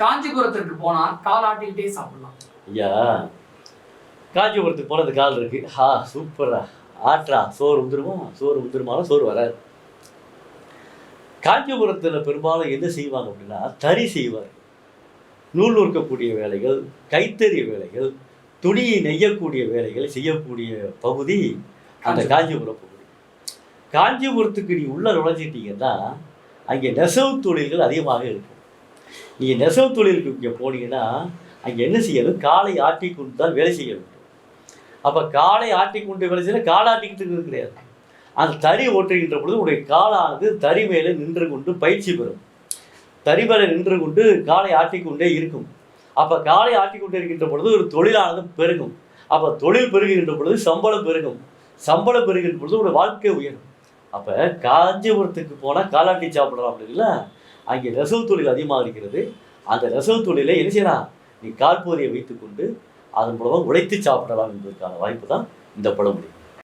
காஞ்சிபுரத்திற்கு போனா காலாட்டிக்கிட்டே சாப்பிடலாம். ஐயா காஞ்சிபுரத்துக்கு போனது கால் இருக்கு. ஹா சூப்பரா ஆட்ரா சோறு வந்துருமா சோறு வந்துருமானா சோறு வராது. காஞ்சிபுரத்தில் பெரும்பாலும் என்ன செய்வாங்க அப்படின்னா தறி செய்வாங்க நூல் நூற்கக்கூடிய வேலைகள் கைத்தறி வேலைகள் துணியை நெய்யக்கூடிய வேலைகளை செய்யக்கூடிய பகுதி அந்த காஞ்சிபுரம். பகுதி. காஞ்சிபுரத்துக்கு நீ உள்ள நுழைஞ்சிட்டீங்கன்னா அங்கே நெசவு தொழில்கள் அதிகமாக இருக்கும். நீங்கள் நெசவு தொழிலுக்கு இங்கே போனீங்கன்னா அங்கே என்ன செய்யணும்? காலை ஆட்டி கொண்டு தான் வேலை செய்ய வேண்டும். அப்போ காலை ஆட்டி கொண்டு வேலை செய்யணும் காலை ஆட்டிக்கிட்டு கிடையாது. அந்த தறி ஓட்டுகின்ற பொழுது உடைய காலானது தறி மேலே நின்று கொண்டு பயிற்சி பெறும். தறி மேலே நின்று கொண்டு காலை ஆட்டிக்கொண்டே இருக்கும். அப்போ காலை ஆட்டிக்கொண்டே இருக்கின்ற பொழுது ஒரு தொழிலானது பெருகும். அப்போ தொழில் பெருகுகின்ற பொழுது சம்பளம் பெருகும். சம்பளம் பெருகின்ற பொழுது உடைய வாழ்க்கை உயரும். அப்போ காஞ்சிபுரத்துக்கு போனால் காலாட்டி சாப்பிட்றோம் அப்படிங்களா? அங்கே நெசவு தொழில் அதிகமாக இருக்கிறது அந்த நெசவு தொழிலை என்ன செய்யலாம் நீ கால்போதையை வைத்துக்கொண்டு அதன் மூலமாக உழைத்து சாப்பிடலாம் என்பதற்கான வாய்ப்பு தான் இந்த பழமொழி.